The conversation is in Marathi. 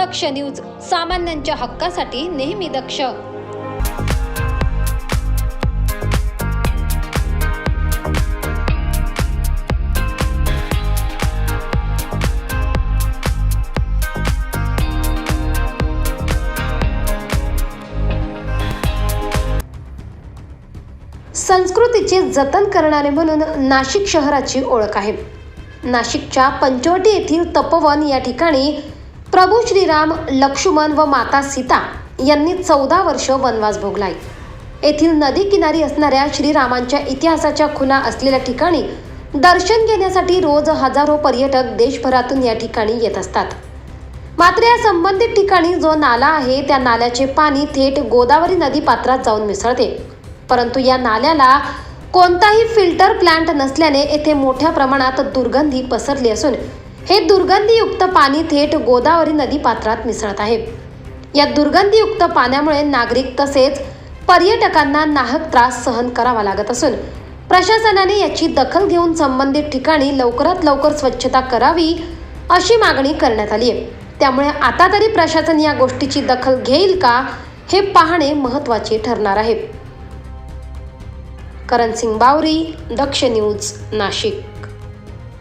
दक्ष न्यूज सामान्यांच्या हक्कासाठी नेहमी दक्ष. संस्कृतीचे जतन करणारे म्हणून नाशिक शहराची ओळख आहे. नाशिकच्या पंचवटी येथील तपोवन या ठिकाणी प्रभू श्रीराम लक्ष्मण व माता सीता यांनी चौदा वर्ष वनवास भोगलाय. येथील नदी किनारी असणाऱ्या श्रीरामांच्या इतिहासाच्या खुणा असलेल्या ठिकाणी दर्शन घेण्यासाठी रोज हजारो पर्यटक देशभरातून या ठिकाणी येत असतात. मात्र या संबंधित ठिकाणी जो नाला आहे त्या नाल्याचे पाणी थेट गोदावरी नदी पात्रात जाऊन मिसळते. परंतु या नाल्याला कोणताही फिल्टर प्लांट नसल्याने येथे मोठ्या प्रमाणात दुर्गंधी पसरली असून हे दुर्गंधीयुक्त पाणी थेट गोदावरी नदी पात्रात मिसळत आहे. या दुर्गंधीयुक्त पाण्यामुळे नागरिक तसेच पर्यटकांना नाहक त्रास सहन करावा लागत असून प्रशासनाने याची दखल घेऊन संबंधित ठिकाणी लवकरात लवकर स्वच्छता करावी अशी मागणी करण्यात आली आहे. त्यामुळे आता तरी प्रशासन या गोष्टीची दखल घेईल का हे पाहणे महत्त्वाचे ठरणार आहे. करण सिंग बावरी दक्ष न्यूज नाशिक.